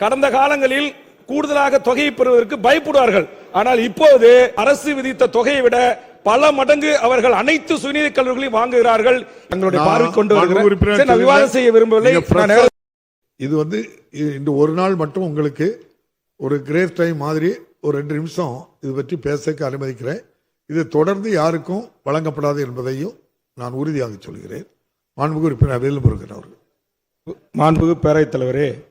கடந்த காலங்களில் கூடுதலாக தொகையை பெறுவதற்கு பயப்படுவார்கள். ஆனால் இப்போது அரசு விதித்த தொகையை விட பல மடங்கு அவர்கள் அனைத்து சுயநிதி கல்லூரிகளையும் வாங்குகிறார்கள். எங்களுடைய நான் பார்வை கொண்டு வருகிறேன். விவாதம் செய்ய விரும்பவில்லை. இது வந்து இ- இந்த ஒரு நாள் மட்டும் உங்களுக்கு ஒரு கிரேஸ் டைம் மாதிரி ஒரு ரெண்டு நிமிஷம் இது பற்றி பேசக்கு அனுமதிக்கிறேன். இது தொடர்ந்து யாருக்கும் வழங்கப்படாது என்பதையும் நான் உறுதியாக சொல்கிறேன். மாண்புமிகு உறுப்பினர் வேலுமுருகன் அவர்கள். மாண்புகு பேரவைத் தலைவரே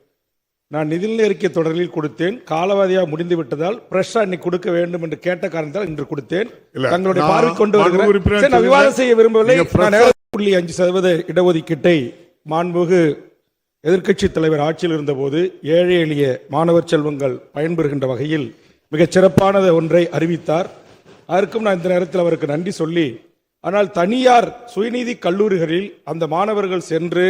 நான் நிதிநிலை அறிக்கை தொடரில் கொடுத்தேன். காலவாதியா முடிந்து விட்டதால் பிரஷா இன்னைக்கு கொடுக்க வேண்டும் என்று கேட்ட காரணத்தால் இன்று கொடுத்தேன். தங்களுடைய பார்வை கொண்டு வருகிறேன். நான் விவாதம். செய்ய விரும்பவில்லை. நான் புள்ளி அஞ்சு சதவீத இடஒதுக்கீட்டை மாண்புகு எதிர்க்கட்சி தலைவர் ஆட்சியில் இருந்தபோது ஏழை எளிய மாணவர் செல்வங்கள் பயன்பெறுகின்ற வகையில் மிகச் சிறப்பானது ஒன்றை அறிவித்தார். அதற்கும் நான் இந்த நேரத்தில் அவருக்கு நன்றி சொல்லி ஆனால் தனியார் சுயநீதி கல்லூரிகளில் அந்த மாணவர்கள் சென்று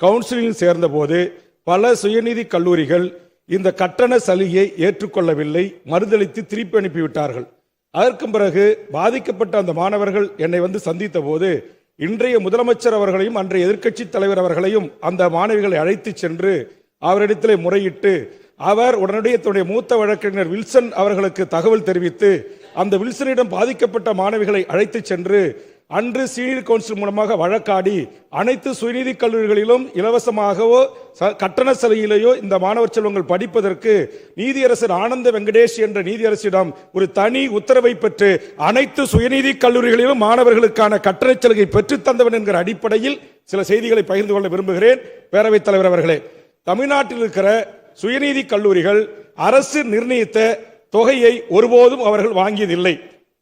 கவுன்சிலிங் சேர்ந்தபோது பல சுயநிதி கல்லூரிகள் இந்த கட்டண சலுகையை ஏற்றுக்கொள்ளவில்லை மறுதளித்து திருப்பி அனுப்பிவிட்டார்கள். அதற்கும் பிறகு பாதிக்கப்பட்ட அந்த மாணவர்கள் என்னை வந்து சந்தித்த போது இன்றைய முதலமைச்சர் அவர்களையும் அன்றைய எதிர்க்கட்சி தலைவர் அவர்களையும் அந்த மாணவிகளை அழைத்து சென்று அவரிடத்திலே முறையிட்டு அவர் உடனடியே தன்னுடைய மூத்த வழக்கறிஞர் வில்சன் அவர்களுக்கு தகவல் தெரிவித்து அந்த வில்சனிடம் பாதிக்கப்பட்ட மாணவிகளை அழைத்து சென்று அன்று சீனியர் கவுன்சில் மூலமாக வழக்காடி அனைத்து சுயநீதி கல்லூரிகளிலும் இலவசமாகவோ ச- கட்டண சலுகையிலேயோ இந்த மாணவர் செல்வங்கள் படிப்பதற்கு நீதியரசர் ஆனந்த வெங்கடேஷ் என்ற நீதியரசிடம் ஒரு தனி உத்தரவை பெற்று அனைத்து சுயநீதி கல்லூரிகளிலும் மாணவர்களுக்கான கட்டண சலுகை பெற்றுத்தந்தவன் என்கிற அடிப்படையில் சில செய்திகளை பகிர்ந்து கொள்ள விரும்புகிறேன். பேரவைத் தலைவர் அவர்களே தமிழ்நாட்டில் இருக்கிற சுயநீதி கல்லூரிகள் அரசு நிர்ணயித்த தொகையை ஒருபோதும் அவர்கள் வாங்கியதில்லை.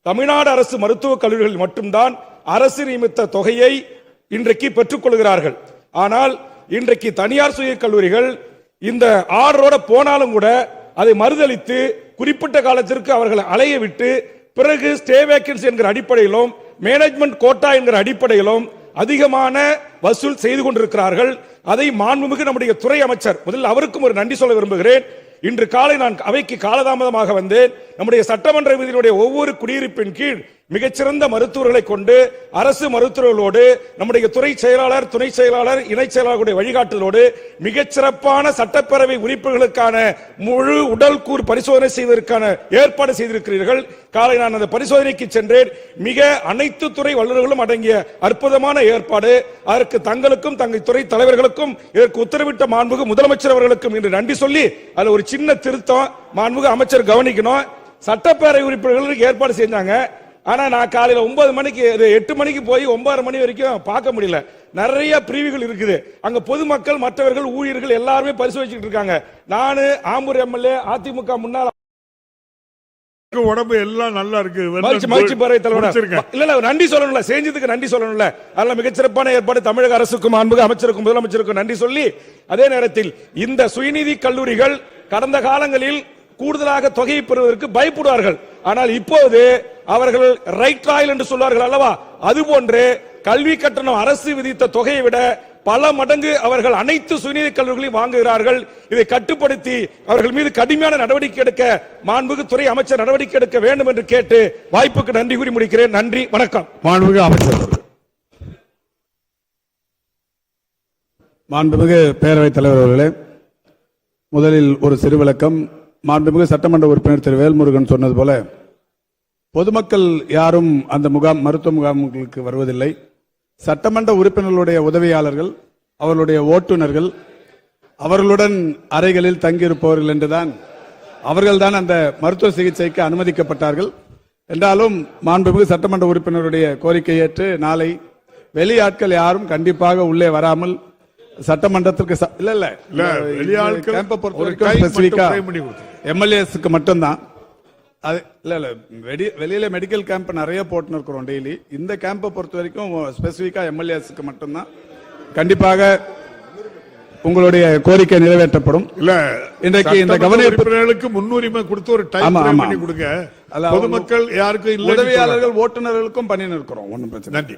தமிழ்நாடு அரசு மருத்துவக் கல்லூரிகளில் மட்டும்தான் அரசு நியமித்த தொகையை இன்றைக்கு பெற்றுக்கொள்கிறார்கள். ஆனால் இன்றைக்கு தனியார் சுய கல்லூரிகள் இந்த ஆர்டரோட போனாலும் கூட அதை மறுதளித்து குறிப்பிட்ட காலத்திற்கு அவர்களை அலைய விட்டு பிறகு ஸ்டே வேக்கன்சி என்கிற அடிப்படையிலும் மேனேஜ்மெண்ட் கோட்டா என்கிற அடிப்படையிலும் அதிகமான வசூல் செய்து கொண்டிருக்கிறார்கள். அதை மாண்புமிகு நம்முடைய துறை அமைச்சர் முதலில் அவருக்கும் ஒரு நன்றி சொல்ல விரும்புகிறேன். இன்று காலை நான் அவைக்கு காலதாமதமாக வந்தேன். நம்முடைய சட்டமன்ற விதியினுடைய ஒவ்வொரு குடியிருப்பின் கீழ் மிகச்சிறந்த மருத்துவர்களை கொண்டு அரசு மருத்துவர்களோடு நம்முடைய துறை செயலாளர் துணை செயலாளர் இணை செயலாளர்களுடைய வழிகாட்டுதலோடு மிகச்சிறப்பான சட்டப்பேரவை உறுப்பினர்களுக்கான முழு உடல் கூறு பரிசோதனை செய்வதற்கான ஏற்பாடு செய்திருக்கிறீர்கள். காலை நான் அந்த பரிசோதனைக்கு சென்றேன். மிக அனைத்து துறை வல்லுநர்களும் அடங்கிய அற்புதமான ஏற்பாடு. அதற்கு தங்களுக்கும் தங்கள் துறை தலைவர்களுக்கும் இதற்கு உத்தரவிட்ட மாண்புகு முதலமைச்சர் அவர்களுக்கும் இன்று நன்றி சொல்லி அதில் ஒரு சின்ன திருத்தம் மாண்புகு அமைச்சர் கவனிக்கணும். சட்டப்பேரவை உறுப்பினர்களுக்கு ஏற்பாடு செஞ்சாங்க. ஆனா நான் காலையில ஒன்பது மணிக்கு இது எட்டு மணிக்கு போய் ஒன்பது மணி வரைக்கும் பார்க்க முடியல. நிறைய பிரிவுகள் இருக்குது. அங்க பொதுமக்கள் மற்றவர்கள் ஊழியர்கள் எல்லாருமே பரிசோதிச்சுட்டு இருக்காங்க. நானு ஆம்பூர் எம்எல்ஏ அதிமுக முன்னாள் உடம்பு எல்லாம் நல்லா இருக்கு. இல்ல நன்றி சொல்லணும்ல. செஞ்சதுக்கு நன்றி சொல்லணும்ல. அதனால மிகச்சிறப்பான ஏற்பாடு தமிழக அரசுக்கும் அன்புக்கு அமைச்சருக்கும் முதலமைச்சருக்கும் நன்றி சொல்லி அதே நேரத்தில் இந்த சுயநீதி கல்லூரிகள் கடந்த காலங்களில் கூடுதலாக தொகையை பெறுவதற்கு பயப்படுவார்கள். ஆனால் இப்போது அவர்கள் ரைட் ராயல் என்று சொல்வார்கள் அல்லவா? அதுபோன்று கல்வி கட்டணம் அரசு விதித்த தொகையை விட பல மடங்கு அவர்கள் அனைத்து சுயநிதி கல்லூரிகளையும் வாங்குகிறார்கள். இதை கட்டுப்படுத்தி அவர்கள் மீது கடுமையான நடவடிக்கை எடுக்க மாண்புக்கு துறை அமைச்சர் நடவடிக்கை எடுக்க வேண்டும் என்று கேட்டு வாய்ப்புக்கு நன்றி கூறி முடிக்கிறேன். நன்றி வணக்கம். மாண்புமிகு அமைச்சர் மாண்புமிகு பேரவைத் தலைவர் அவர்களே முதலில் ஒரு சிறு விளக்கம் மாண்புமிகு சட்டமன்ற உறுப்பினர் திரு வேல்முருகன் சொன்னது போல பொதுமக்கள் யாரும் அந்த முகாம் மருத்துவ முகாம்களுக்கு வருவதில்லை. சட்டமன்ற உறுப்பினர்களுடைய உதவியாளர்கள் அவர்களுடைய ஓட்டுநர்கள் அவர்களுடன் அறைகளில் தங்கியிருப்பவர்கள் என்றுதான் அவர்கள்தான் அந்த மருத்துவ சிகிச்சைக்கு அனுமதிக்கப்பட்டார்கள். என்றாலும் மாண்புமிகு சட்டமன்ற உறுப்பினருடைய கோரிக்கை ஏற்று நாளை வெளியாட்கள் யாரும் கண்டிப்பாக உள்ளே வராமல் சட்டமன்றத்திற்கு இல்ல இல்ல. இல்ல, வெளியாட்கள் கேம்பை பொறுத்த வரைக்கும். எம்எல்ஏஸ்க்கு மட்டும்தான். அது இல்ல இல்ல. வெடி வெளியில மெடிக்கல் கேம்ப் நிறைய போட்டுன்னு இருக்கிறோம் டெய்லி இந்த கேம்பை பொறுத்த வரைக்கும் ஸ்பெசிஃபிக்கா எம்எல்ஏஸ்க்கு மட்டும்தான். கண்டிப்பாக உங்களுடைய கோரிக்கை நிறைவேற்றப்படும். இல்ல இன்றைக்கு இந்த சட்டமன்ற கவனிப்பு- உறுப்பினர்களுக்கு முன்னுரிமை கொடுத்து ஒரு டைம். பண்ணி கொடுங்க. பொதுமக்கள் யாருக்கும் உதவியாளர்கள் ஓட்டுநர்களுக்கும் பண்ணி இருக்கிறோம். ஒன்றும் பிரச்சனை. நன்றி.